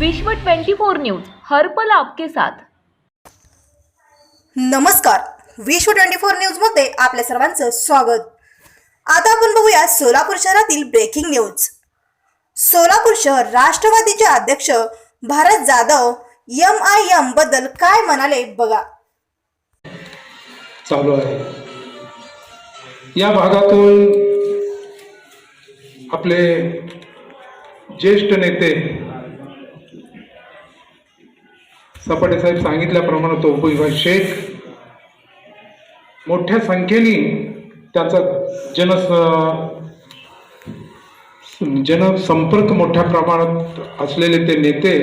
विश्व 24 न्यूज हर्पल आपके साथ. नमस्कार. विश्व ट्वेंटी फोर न्यूजमध्ये आपल्या सर्वांचं स्वागत. आता आपण बघूया सोलापूर शहरातील ब्रेकिंग न्यूज सोलापूर शहर राष्ट्रवादीचे अध्यक्ष भारत जाधव एम आय एमबद्दल काय म्हणाले बघा. चालू आहे. या भागातून आपले ज्येष्ठ नेते सपाटे साहेब सांगितल्याप्रमाणे तो उभय शेख मोठ्या संख्येने त्याचा जन जनसंपर्क मोठ्या प्रमाणात असलेले ते नेते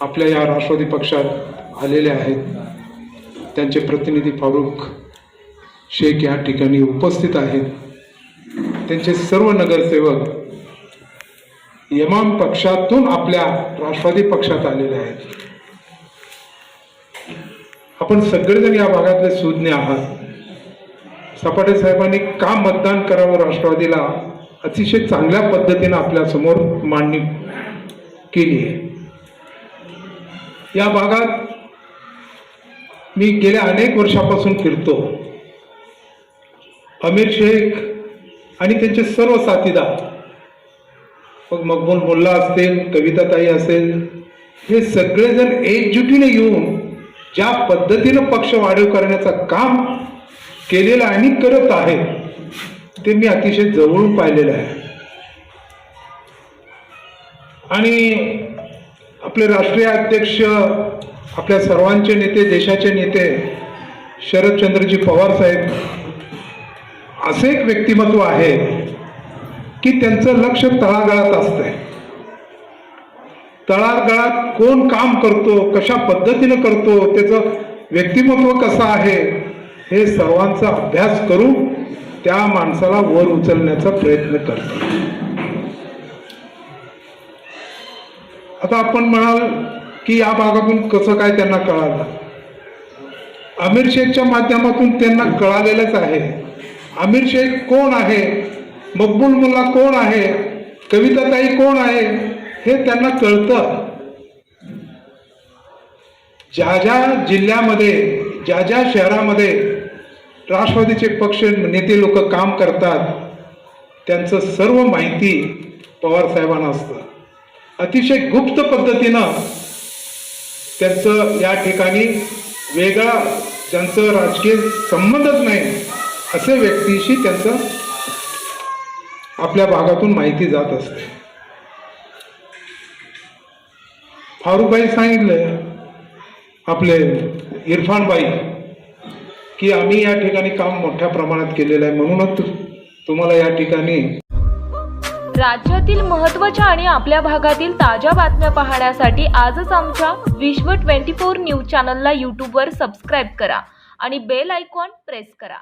आपल्या या राष्ट्रवादी पक्षात आलेले आहेत. त्यांचे प्रतिनिधी फारुख शेख या ठिकाणी उपस्थित आहेत. त्यांचे सर्व नगरसेवक यमाम पक्षातून आपल्या राष्ट्रवादी पक्षात आलेले आहेत. आपण सगळेजण या भागातले सुज्ञ आहात. सपाटे साहेबांनी का मतदान करावं राष्ट्रवादीला? अतिशय चांगल्या पद्धतीनं आपल्यासमोर मांडणी केली आहे. या भागात मी गेल्या अनेक वर्षापासून फिरतो. अमीर शेख आणि त्यांचे सर्व साथीदार. मग मकबूल मुल्ला असतील कविताताई असेल हे सगळेजण एकजुटीने येऊन ज्या पद्धतीनं पक्ष वाढीव करण्याचं काम केलेलं आणि करत आहे ते मी अतिशय जवळून पाहिलेलं आहे. आणि आपले राष्ट्रीय अध्यक्ष आपल्या सर्वांचे नेते देशाचे नेते शरदचंद्रजी पवार साहेब असे एक व्यक्तिमत्व आहे की त्यांचं लक्ष तळागाळात असतंय. तळागळात कोण काम करतो कशा पद्धतीनं करतो त्याचं व्यक्तिमत्व कसं आहे हे सर्वांचा अभ्यास करून त्या माणसाला वर उचलण्याचा प्रयत्न करतो. आता आपण म्हणाल की या भागातून कसं काय त्यांना कळालं? आमिर शेखच्या माध्यमातून त्यांना कळालेलंच आहे. आमिर शेख कोण आहे? मकबूल मुल्ला कोण आहे? कविताताई कोण आहे? हे त्यांना कळतं. ज्या ज्या जिल्ह्यामध्ये ज्या ज्या शहरामध्ये राष्ट्रवादीचे पक्ष नेते लोक काम करतात त्यांचं सर्व माहिती पवार साहेबांना असतं. अतिशय गुप्त पद्धतीनं त्यांचं या ठिकाणी वेगळा ज्यांचं राजकीय संबंधच नाही असे व्यक्तीशी त्यांचं आपल्या भागातून माहिती जात असते. फारूकबाई सांगितलं आपले इरफानबाई की आम्ही या ठिकाणी काम मोठ्या प्रमाणात केलेलं आहे म्हणूनच तुम्हाला या ठिकाणी राज्यातील महत्त्वाच्या आणि आपल्या भागातील ताज्या बातम्या पाहण्यासाठी आजच आमच्या विश्व 24 न्यूज चॅनलला यूट्यूबवर सबस्क्राईब करा आणि बेल आयकॉन प्रेस करा.